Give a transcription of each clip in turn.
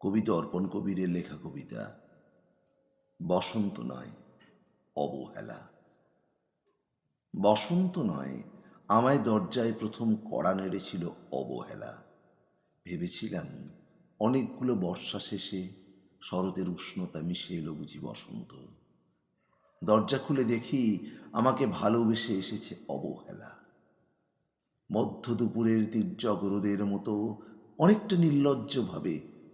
কবিতা অর্পণ কবিরের লেখা কবিতা। বসন্ত নয়, অবহেলা। বসন্ত নয়, আমায় দরজায় প্রথম কড়া নেড়েছিল অবহেলা। ভেবেছিলাম অনেকগুলো বর্ষা শেষে শরতের উষ্ণতা মিশে এলো বুঝি বসন্ত। দরজা খুলে দেখি আমাকে ভালোবেসে এসেছে অবহেলা। মধ্য দুপুরের তির্যক রোদের মতো অনেকটা নির্লজ্জভাবে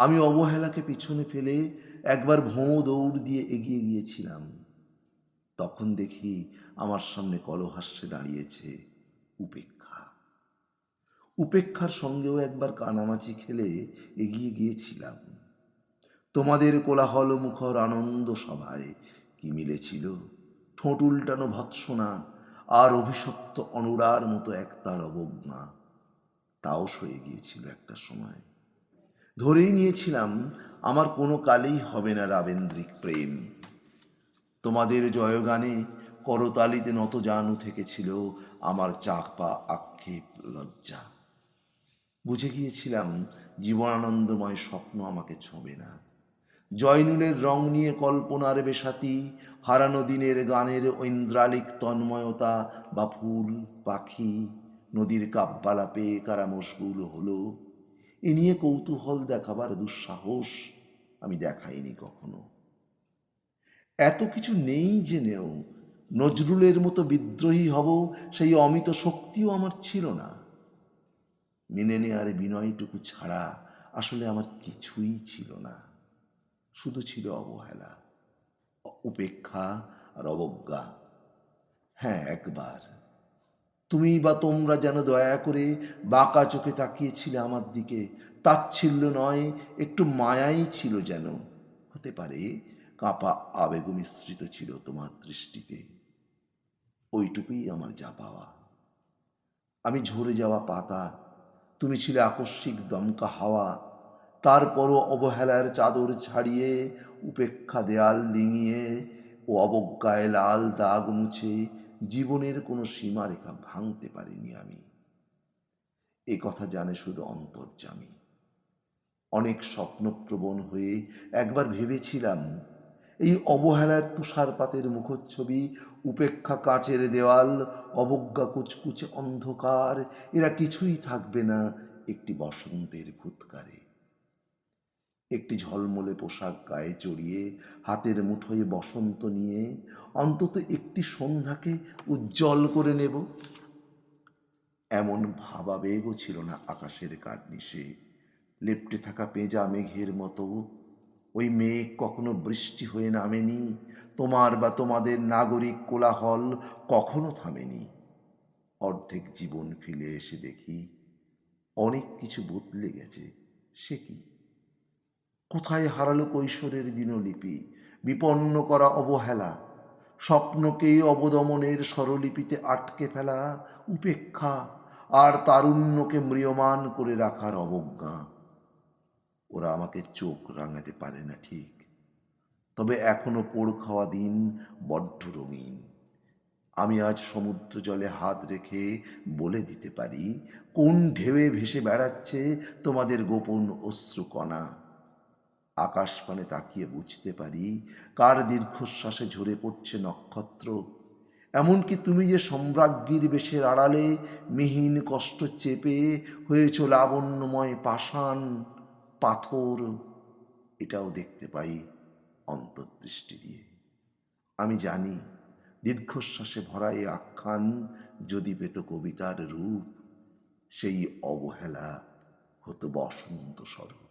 আমি অবহেলাকে পিছনে ফেলে একবার ভোঁ দৌড় দিয়ে এগিয়ে গিয়েছিলাম। তখন দেখি আমার সামনে কলহাস্যে দাঁড়িয়েছে উপেক্ষা। উপেক্ষার সঙ্গেও একবার কানামাছি খেলে এগিয়ে গিয়েছিলাম। তোমাদের কোলাহল মুখর আনন্দ সভায় কি মিলেছিল? ঠোঁট উল্টানো ভৎসনা আর অভিশপ্ত অনুরার মতো একতার অবজ্ঞা। তাও সয়ে গিয়েছিল একটা সময়। ধরেই নিয়েছিলাম, আমার কোনো কালেই হবে না রাবেন্দ্রিক প্রেম। তোমাদের জয়গানে করতালিতে নত জানু থেকেছিল আমার চাকপা আক্ষেপ লজ্জা। বুঝে গিয়েছিলাম জীবনানন্দময় স্বপ্ন আমাকে ছোঁবে না। জয়নুলের রং নিয়ে কল্পনার বেশাতি, হারানো দিনের গানের ঐন্দ্রালিক তন্ময়তা বা ফুল পাখি, নদীর কাব্যালাপে কারা মশগুল হলো। এ নিয়ে কৌতূহল দেখাবার দুঃসাহস আমি দেখাইনি কখনো। এত কিছু নেই জেনেও নজরুলের মতো বিদ্রোহী হব সেই অমিত শক্তিও আমার ছিল না। মেনে নেয়ার বিনয়টুকু ছাড়া আসলে আমার কিছুই ছিল না। শুধু ছিল অবহেলা উপেক্ষা আর অবজ্ঞা। হ্যাঁ একবার তুমি বা তোমরা যেন দয়া করে বাঁকা চোখে তাকিয়েছিলে আমার দিকে। তাচ্ছিল্য নয়, একটু মায়াই ছিল যেন। হতে পারে কাঁপা আবেগ মিশ্রিত ছিল তোমার দৃষ্টিতে। ওইটুকুই আমার যা পাওয়া। আমি ঝরে যাওয়া পাতা, তুমি ছিলে আকস্মিক দমকা হাওয়া। তারপরও অবহেলার চাদর ছাড়িয়ে, উপেক্ষা দেয়াল ডিঙিয়ে ও অবজ্ঞায় লাল দাগ মুছে জীবনের কোনো সীমারেখা ভাঙতে পারিনি আমি। এ কথা জানে শুধু অন্তর্জামী অনেক স্বপ্নপ্রবণ হয়ে একবার ভেবেছিলাম, এই অবহেলার তুষারপাতের মুখচ্ছবি, উপেক্ষা কাচের দেওয়াল, অবজ্ঞা কুচকুচে অন্ধকার, এরা কিছুই থাকবে না একটি বসন্তের ভূতকারে। একটি ঝলমলে পোশাক গায়ে চড়িয়ে, হাতের মুঠোয় বসন্ত নিয়ে, অন্তত একটি সন্ধ্যাকে উজ্জ্বল করে নেব। এমন ভাবাবেগও ছিল না আকাশের কার্নিশে। লেপ্টে থাকা পেঁজা মেঘের মতো। ওই মেঘ কখনো বৃষ্টি হয়ে নামেনি। তোমার বা তোমাদের নাগরিক কোলাহল কখনো থামেনি। অর্ধেক জীবন ফিরে এসে দেখি, অনেক কিছু বদলে গেছে। সে কি? কোথায় হারালো কৈশোরের দিনলিপি? বিপন্ন করা অবহেলা। স্বপ্নকে অবদমনের স্বরলিপিতে আটকে ফেলা উপেক্ষা আর তারুণ্যকে ম্রিয়মান করে রাখার অবজ্ঞা। ওরা আমাকে চোখ রাঙাতে পারে না ঠিক। তবে এখনও পোড় খাওয়া দিন বড্ড রঙিন। আমি আজ সমুদ্র জলে হাত রেখে বলে দিতে পারি, কোন ঢেউয়ে ভেসে বেড়াচ্ছে তোমাদের গোপন অশ্রুকণা? আকাশ পানে তাকিয়ে বুঝতে পারি, কার দীর্ঘশ্বাসে ঝরে পড়ছে নক্ষত্র। এমনকি তুমি যে সম্রাজ্ঞীর বেশের আড়ালে মিহিন কষ্ট চেপে হয়েছ লাবণ্যময় পাষাণ পাথর, এটাও দেখতে পাই অন্তর্দৃষ্টি দিয়ে। আমি জানি দীর্ঘশ্বাসে ভরা এই আখ্যান যদি পেত কবিতার রূপ, সেই অবহেলা হতো বসন্ত স্বরূপ।